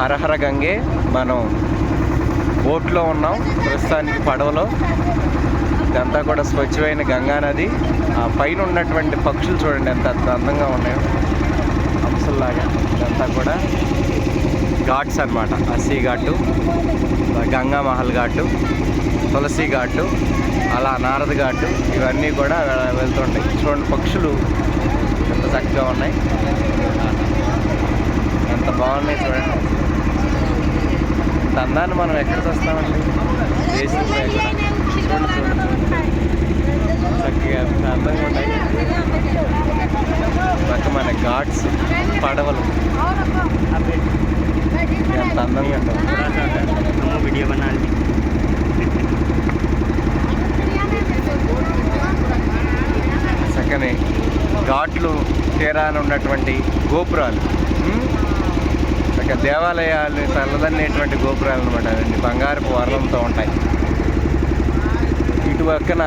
హరహర గంగే మనం బోట్లో ఉన్నాం ప్రస్తుతానికి పడవలో. ఇదంతా కూడా స్వచ్ఛమైన గంగా నది. ఆ పైన ఉన్నటువంటి పక్షులు చూడండి ఎంత అందంగా ఉన్నాయో. అంశంలాగా ఇదంతా కూడా ఘాట్స్ అన్నమాట. అస్సీ ఘాటు గంగా మహల్ ఘాటు తులసి ఘాటు అలా నారద ఘాటు ఇవన్నీ కూడా వెళ్తుంటాయి. చూడండి పక్షులు ఎంత చక్కగా ఉన్నాయి. ఎంత బాగున్నాయి చూడండి. దందాన్ని మనం ఎక్కడ చూస్తామండి చక్కగా అందంగా ఉంటాయి. పక్క మన ఘాట్స్ పడవలు. ఎంత అందంగా ఉంటాం చక్కని ఘాట్లు తీరాన ఉన్నటువంటి గోపురాలు. దేవాలయాలు తల్లదన్నేటువంటి గోపురాలు అనమాట అవన్నీ బంగారపు వర్ణంతో ఉంటాయి. ఇటు పక్కన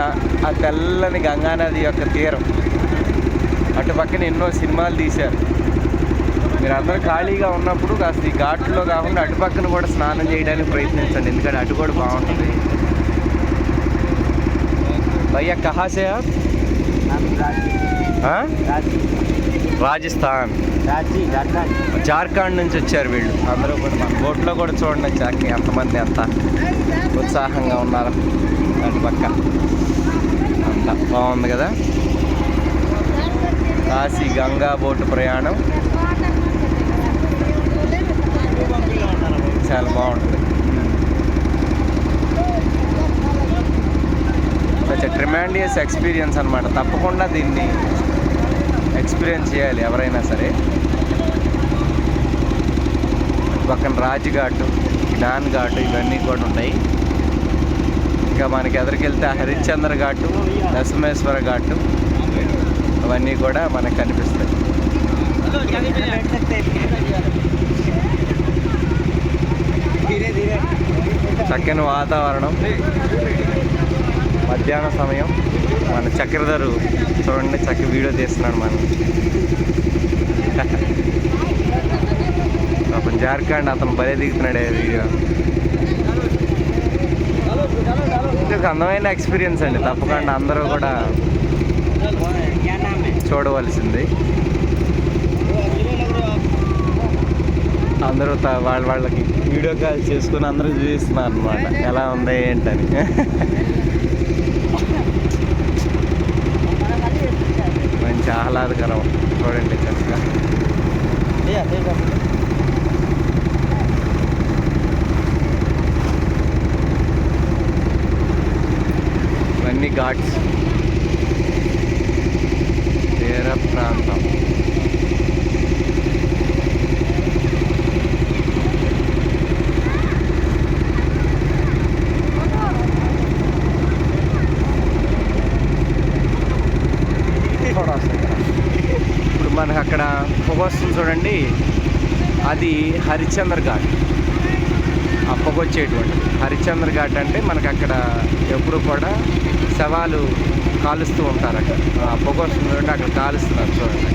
ఆ తెల్లని గంగానది యొక్క తీరం. అటు పక్కన ఎన్నో సినిమాలు తీశారు. మీరు అందరూ ఖాళీగా ఉన్నప్పుడు కాస్త ఈ ఘాట్లో కాకుండా అటు పక్కన కూడా స్నానం చేయడానికి ప్రయత్నించండి. ఎందుకంటే అటు కూడా బాగుంటుంది. భయ్యా కహాసే రాజస్థాన్. జార్ఖండ్. నుంచి వచ్చారు వీళ్ళు. అందరూ కూడా మన బోట్లో కూడా చూడండి జాకి ఎంతమంది ఎంత ఉత్సాహంగా ఉన్నారు. అటు పక్క. అంత బాగుంది కదా? కాశీ గంగా బోటు ప్రయాణం. చాలా బాగుంటుంది. ట్రిమాండియస్ ఎక్స్పీరియన్స్ అనమాట తప్పకుండా దీన్ని ఎక్స్పీరియన్స్ చేయాలి ఎవరైనా సరే. పక్కన రాజ్ఘాట్ జ్ఞాన్ ఘాట్ ఇవన్నీ కూడా ఉంటాయి. ఇంకా మనకి ఎదురుకెళ్తే హరిశ్చంద్ర ఘాటు దశమేశ్వర ఘాటు అవన్నీ కూడా మనకు కనిపిస్తాయి. చక్కని వాతావరణం. మధ్యాహ్న సమయం. మన చక్రధరు చూడండి చక్క వీడియో తీస్తున్నాడు మనం. అతను జార్ఖండ్ అతను భలే దిగుతున్నాడే వీడియో. ఇది ఒక అందమైన ఎక్స్పీరియన్స్ అండి. తప్పకుండా అందరూ కూడా చూడవలసింది. అందరూ వాళ్ళ వాళ్ళకి వీడియో కాల్ చేసుకుని అందరూ చూపిస్తున్నారు అనమాట ఎలా ఉంది ఏంటని. ఆహ్లాదకరం చూడండి చక్కగా. ఇవన్నీ ఘాట్స్. చూడండి. అది హరిశ్చంద్ర ఘాట్. ఆ పొగ వచ్చేటువంటి హరిశ్చంద్ర ఘాట్ అంటే మనకు అక్కడ ఎప్పుడు కూడా శవాలు కాలుస్తూ ఉంటారు అక్కడ ఆ పొగ వస్తుంది అక్కడ కాలుస్తున్నారు చూడండి.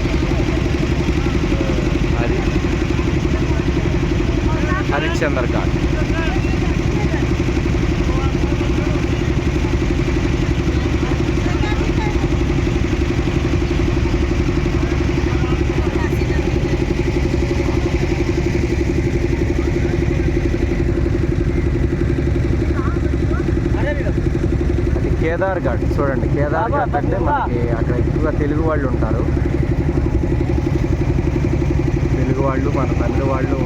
అది హరిశ్చంద్ర ఘాట్ అది కేదార్ ఘాట్. చూడండి కేదార్ ఘాట్ అంటే మనకి అక్కడ ఎక్కువగా తెలుగు వాళ్ళు ఉంటారు. తెలుగు వాళ్ళు మన తమిళ వాళ్ళు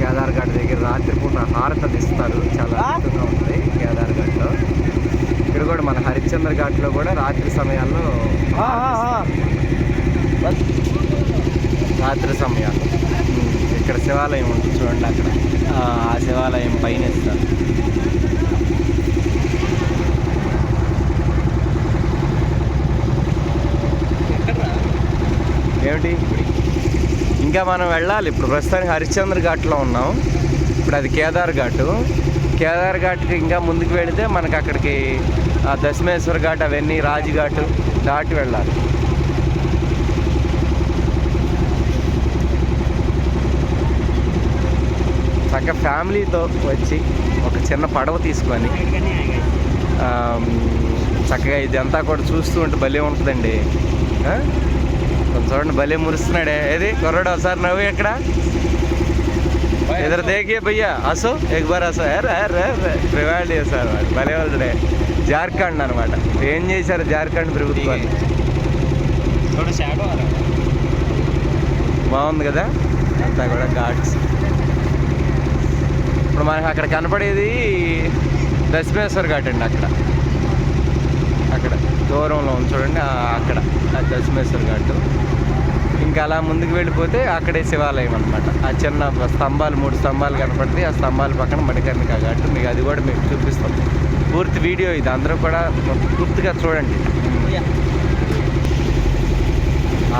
కేదార్ ఘాట్ దగ్గర రాత్రిపూట హారతలు ఇస్తారు. చాలా అద్భుతంగా ఉంటుంది కేదార్ఘాట్లో ఇక్కడ కూడా మన హరిశ్చంద్ర ఘాట్లో కూడా రాత్రి సమయాల్లో రాత్రి సమయాలు ఇక్కడ శివాలయం ఉంటుంది చూడండి అక్కడ. ఆ శివాలయం పైన ఇస్తారు. ఇంకా మనం వెళ్ళాలి. ఇప్పుడు ప్రస్తుతానికి హరిశ్చంద్ర ఘాట్లో ఉన్నాం. ఇప్పుడు అది కేదార్ ఘాటు. కేదార్ ఘాట్కి ఇంకా ముందుకు వెళితే మనకి అక్కడికి దశమేశ్వర ఘాట్ అవన్నీ రాజుఘాటు దాటి వెళ్ళాలి. చక్క ఫ్యామిలీతో వచ్చి ఒక చిన్న పడవ తీసుకొని చక్కగా ఇదంతా కూడా చూస్తూ ఉంటే భలే ఉంటుందండి. చూడండి భలే మురుస్తున్నాడే. ఏది? కొరడు సార్ నవ్వు ఎక్కడ? ఇద్దరు దేకే భయ్యా? అసో? ఎగ్బార్ అసో? ప్రివాల్డ్ చేశారు భలే వాళ్ళుడే జార్ఖండ్ అనమాట ఏం చేశారు జార్ఖండ్ ప్రభుత్వం బాగుంది కదా? అంతా కూడా ఘాట్స్ ఇప్పుడు మనకు అక్కడ కనపడేది దశమేశ్వర్ ఘాట్ అండి అక్కడ. అక్కడ దూరంలో ఉంది చూడండి అక్కడ ఆ దశమేశ్వర ఘాట్. ఇంకా అలా ముందుకు వెళ్ళిపోతే అక్కడే శివాలయం అనమాట ఆ చిన్న స్తంభాలు మూడు స్తంభాలు కనపడతాయి. ఆ స్తంభాల పక్కన మణికర్ణిక ఘాట్ మీకు అది కూడా మీకు చూపిస్తాం. పూర్తి వీడియో ఇది. అందరూ కూడా పూర్తిగా చూడండి.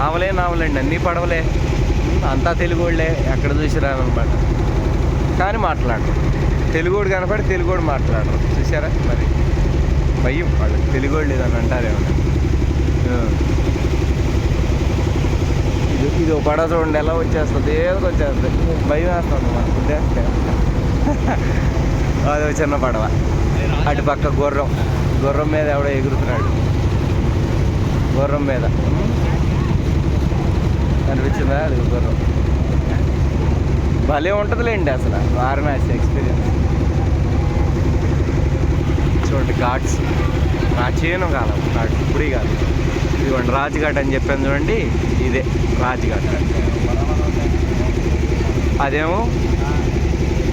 ఆవలే నావలండి అన్నీ పడవలే. అంతా తెలుగు వాళ్ళే ఎక్కడ చూసిరానమాట కానీ మాట్లాడరు. తెలుగుడు కనపడి తెలుగుడు మాట్లాడరు. చూసారా మరి? భయం వాళ్ళు తెలుగు వాళ్ళు లేదని అంటారేమో. ఇది ఇది ఒక పడవ చూడండి ఎలా వచ్చేస్తుంది ఏదో వచ్చేస్తుంది. భయం వేస్తుంది మనకు ఉద్దేస్తే అది చిన్న పడవ. అటు పక్క గుర్రం. గుర్రం మీద ఎవడో ఎగురుతున్నాడు. గుర్రం మీద. అనిపించిందా అది గుర్రం? భలే ఉంటుందిలేండి అసలు వారణాసి ఎక్స్పీరియన్స్. చూడండి ఘాట్స్ ప్రాచీన కాలం ఘాట్ ఇప్పుడు కాదు. ఇదిగోండి రాజ్ఘాట్ అని చెప్పాను చూడండి. ఇదే రాజ్ఘాట్. అదేమో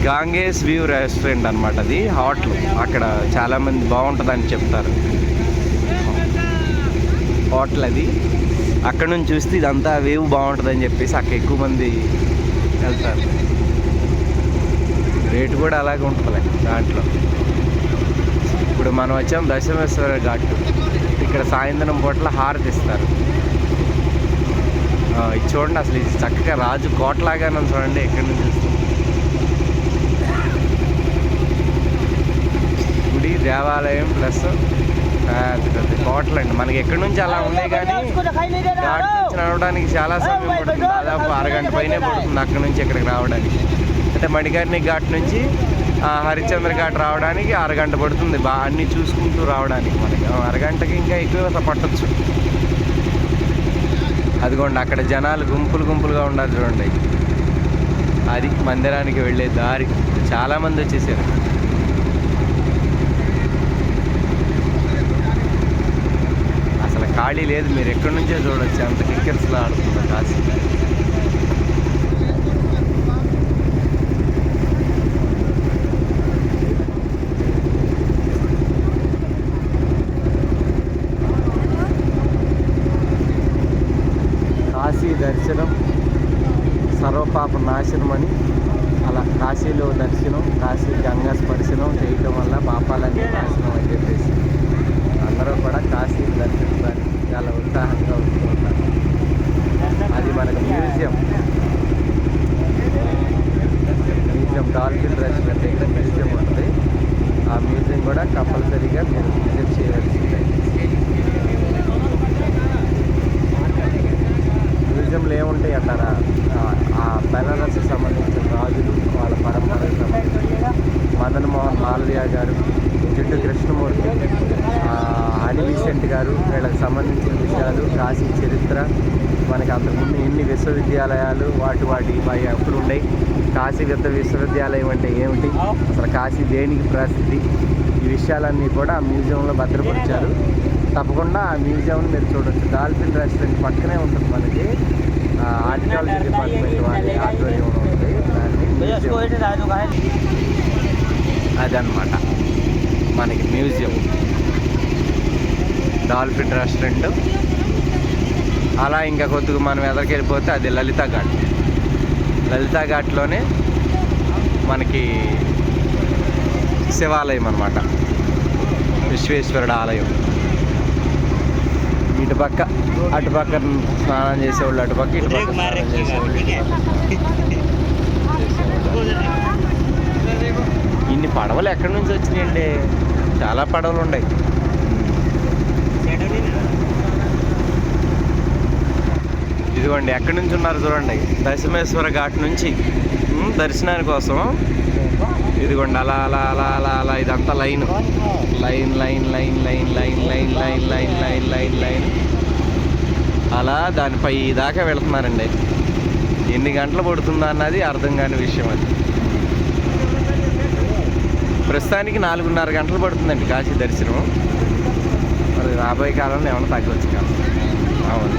గాంగేస్ వ్యూ రెస్టారెంట్ అనమాట అది హోటల్. అక్కడ చాలామంది బాగుంటుందని చెప్తారు. హోటల్ అది. అక్కడ నుంచి చూస్తే ఇదంతా వేవ్ బాగుంటుందని చెప్పేసి అక్కడ ఎక్కువ మంది వెళ్తారు. రేటు కూడా అలాగే ఉంటుంది దాంట్లో. ఇప్పుడు మనం వచ్చాం దశమేశ్వర ఘాట్. ఇక్కడ సాయంత్రం పూటల హారతి ఇస్తారు. ఇది చూడండి అసలు ఇది చక్కగా రాజు కోటలాగానే చూడండి ఎక్కడి నుంచి చూస్తే గుడి దేవాలయం ప్లస్ కోటలు అండి. మనకి ఎక్కడి నుంచి అలా ఉన్నాయి కానీ ఘాట్ నుంచి నడవడానికి చాలా సమయం పడుతుంది. దాదాపు అరగంట పైనే పడుతుంది అక్కడి నుంచి ఇక్కడికి రావడానికి. అంటే మణికర్ణి ఘాట్ నుంచి హరిశ్చంద్ర ఘాట్ రావడానికి అరగంట పడుతుంది. బా అన్నీ చూసుకుంటూ రావడానికి మనకి. అరగంటకి ఇంకా ఎక్కువ పట్టచ్చు. అదిగోండి అక్కడ జనాలు గుంపులు గుంపులుగా ఉండాలి చూడండి. అది మందిరానికి వెళ్ళే దారి. చాలామంది వచ్చేసారు. అసలు ఖాళీ లేదు. మీరు ఎక్కడి నుంచో చూడొచ్చు. అంత క్రికెట్స్లో ఆడుతుంది కాశీ కాశీ దర్శనం సర్వపాప నాశనం అని అలా కాశీలో దర్శనం కాశీ గంగా స్పర్శనం చేయటం వల్ల పాపాలన్నీ నాశనం అని చెప్పేసి అందరూ కూడా కాశీ దర్శించడానికి చాలా ఉత్సాహంగా ఉంటూ ఉంటారు అది మనకు మ్యూజియం. మ్యూజియం డాల్ఫిన్ రెస్టారెంట్ దగ్గర మ్యూజియం ఉంటుంది ఆ మ్యూజియం కూడా కంపల్సరీగా మీరు విజిట్ చేయాల్సిందే మ్యూజియంలో ఏముంటాయి అంటారా ఆ- ఆ బెనారస్కి సంబంధించిన రాజులు వాళ్ళ పరంపరకు సంబంధించిన మదన్ మోహన్ మాలవ్య గారు జిడ్డు కృష్ణమూర్తి అనిమిషెంట్ గారు వీళ్ళకి సంబంధించిన విషయాలు కాశీ చరిత్ర మనకి అంతకుముందు ఎన్ని విశ్వవిద్యాలయాలు వాటి వాటి ఎప్పుడు ఉన్నాయి కాశీ విద్య విశ్వవిద్యాలయం అంటే ఏమిటి అసలు కాశీ దేనికి ప్రసిద్ధి ఈ విషయాలన్నీ కూడా ఆ మ్యూజియంలో భద్రపరిచారు. తప్పకుండా ఆ మ్యూజియంని మీరు చూడొచ్చు. డాల్ఫిన్ రెస్టారెంట్ పక్కనే ఉంటుంది మనకి. ఆర్టికాలజీ డిపార్ట్మెంట్ వాళ్ళ ఆధ్వర్యంలో ఉంటుంది దాన్ని అదనమాట మనకి మ్యూజియం. Dolphin restaurant. అలా ఇంకా కొద్దిగా మనం ఎదరికి వెళ్ళిపోతే అది లలిత ఘాట్ లలిత ఘాట్లోనే మనకి శివాలయం అనమాట విశ్వేశ్వరుడు ఆలయం. ఇటు పక్క అటు పక్క స్నానం చేసేవాళ్ళు అటు పక్క ఇటు పక్క స్నానం చేసేవాళ్ళు. పడవలు ఎక్కడి నుంచి వచ్చినాయండి చాలా పడవలు ఉన్నాయి ఇదిగోండి ఎక్కడి నుంచి ఉన్నారు చూడండి దశమేశ్వర ఘాట్ నుంచి ఉమ్, దర్శనాని కోసం ఇదిగోండి అలా అలా అలా అలా అలా ఇదంతా line line line line line line line line line line line line అలా దానిపై దాకా వెళుతున్నారండి ఎన్ని గంటలు పడుతుందా అన్నది అర్థం కాని విషయం అది ప్రస్తుతానికి నాలుగున్నర గంటలు పడుతుందండి కాశీ దర్శనం మరి రాబోయే కాలంలో ఏమైనా తగ్గవచ్చు కాదు. అవును.